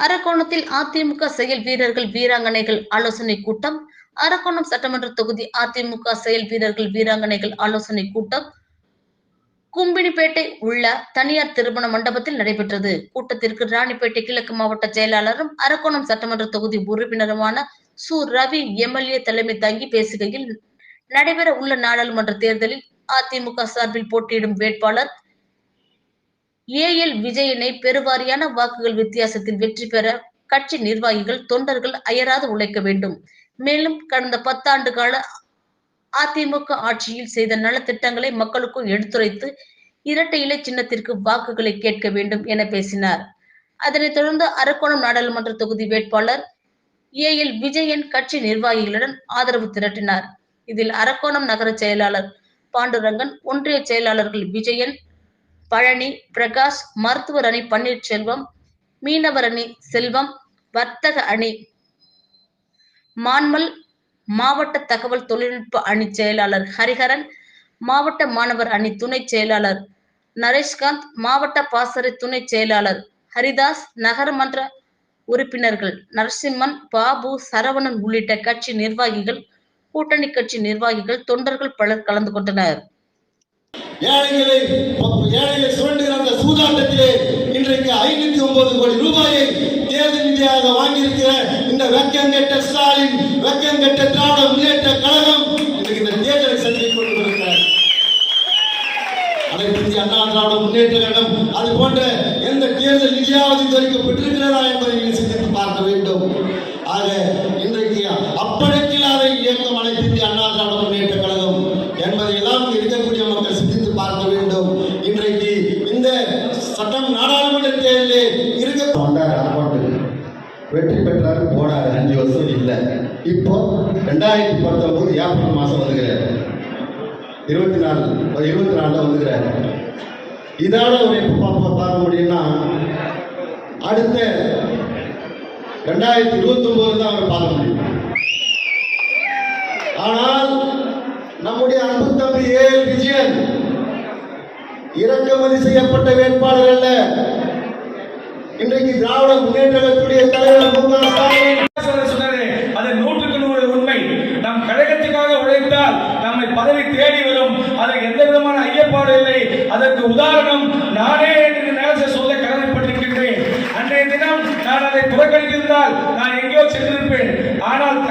அரக்கோணத்தில் அதிமுக செயல் வீரர்கள் வீராங்கனைகள் ஆலோசனை கூட்டம் அரக்கோணம் சட்டமன்ற தொகுதி அதிமுக செயல் வீரர்கள் வீராங்கனைகள் ஆலோசனை கூட்டம் கும்பினிப்பேட்டை உள்ள தனியார் திருமண மண்டபத்தில் நடைபெற்றது. கூட்டத்திற்கு ராணிப்பேட்டை கிழக்கு மாவட்ட செயலாளரும் அரக்கோணம் சட்டமன்ற தொகுதி உறுப்பினருமான சு. ரவி எம்எல்ஏ தலைமை தங்கி பேசுகையில் நடைபெற உள்ள நாடாளுமன்ற தேர்தலில் அதிமுக சார்பில் போட்டியிடும் வேட்பாளர் ஏ எல் விஜயனை பெருவாரியான வாக்குகள் வித்தியாசத்தில் வெற்றி பெற கட்சி நிர்வாகிகள் தொண்டர்கள் அயராது உழைக்க வேண்டும். மேலும் கடந்த பத்தாண்டு கால அதிமுக ஆட்சியில் செய்த நலத்திட்டங்களை மக்களுக்கும் எடுத்துரைத்து இரட்டை இலை சின்னத்திற்கு வாக்குகளை கேட்க வேண்டும் என பேசினார். அதனைத் தொடர்ந்து அரக்கோணம் நாடாளுமன்ற தொகுதி வேட்பாளர் ஏஎல் விஜயன் கட்சி நிர்வாகிகளுடன் ஆதரவு திரட்டினார். இதில் அரக்கோணம் நகர செயலாளர் பாண்டுரங்கன் ஒன்றிய செயலாளர்கள் விஜயன் பழனி பிரகாஷ் மருத்துவர் அணி பன்னீர்செல்வம் மீனவர் அணி செல்வம் வர்த்தக அணி மான்மல் மாவட்ட தகவல் தொழில்நுட்ப அணி செயலாளர் ஹரிஹரன் மாவட்ட மாணவர் அணி துணை செயலாளர் நரேஷ்காந்த் மாவட்ட பாசறை துணை செயலாளர் ஹரிதாஸ் நகரமன்ற உறுப்பினர்கள் நரசிம்மன் பாபு சரவணன் உள்ளிட்ட கட்சி நிர்வாகிகள் கூட்டணி கட்சி நிர்வாகிகள் தொண்டர்கள் பலர் கலந்து கொண்டனர். ஏழைகளை ஏழைகளை சுரண்டுகிற அந்த சூதாட்டத்திலே இன்றைக்கு ஐநூத்தி ஒன்பது கோடி ரூபாயை தேர்தல் நிதியாக வாங்கியிருக்கிற இந்த வெக்கங்கெட்ட ஸ்டாலின் வெக்கங்கெட்ட திராவிட முன்னேற்ற கழகம் இன்றைக்கு இந்த தேர்தலை சந்தித்துக் கொண்டிருக்கிறார். அனைத்து இந்திய அண்ணா திராவிட முன்னேற்ற கழகம் அது போன்ற எந்த தேர்தல் நிதியாவது இதுவரைக்கும் பெற்றிருக்கிறதா என்பதை நீங்கள் சிந்தித்து பார்க்க வேண்டும். ஆக இன்றைக்கு அப்படி இயக்கம் அனைத்து இந்திய அண்ணா திராவிட முன்னேற்ற கழகம் என்பதை எல்லாம் இங்கு இருக்கக்கூடிய மக்கள் சிந்தித்து பார்க்க வேண்டும். இன்றைக்கு இந்த சட்டம் நாடாளுமன்ற தேர்தலில் இருக்க வந்தார் வெற்றி பெற்றாரு போனாரு அஞ்சு வருஷம் இல்லை. இப்போ ரெண்டாயிரத்தி பத்தொன்பது ஏப்ரல் மாதம் வந்துக்கிறார் இருபத்தி நாலு இருபத்தி நாலில் வந்துக்கிறார் இதோட ஒரு எப்போ பார்க்க முடியும்னா அடுத்த ரெண்டாயிரத்தி இருபத்தொம்போது தான் அவர் பார்க்கணும் முடியும் ஆனால் நம்முடைய அன்பு தம்பி ஏ விஜயன் இறக்குமதி செய்யப்பட்ட வேட்பாளர் அல்ல. இன்றைக்கு திராவிட முன்னேற்றத்துடைய தலைவர் மு க ஸ்டாலின். அது நூற்றுக்கு நூறு உண்மை. நம் கழகத்துக்காக உழைத்தால் நம்மை பதவி தேடி வரும். அதற்கு எந்த விதமான ஐயப்பாடு இல்லை. அதற்கு உதாரணம் நானே என்று நேரத்தை சொல்ல கடமைப்பட்டிருக்கின்றேன். அன்றைய தினம் நான் அதை புறக்கணித்திருந்தால் நான் எங்கேயோ சென்றிருப்பேன். ஆனால்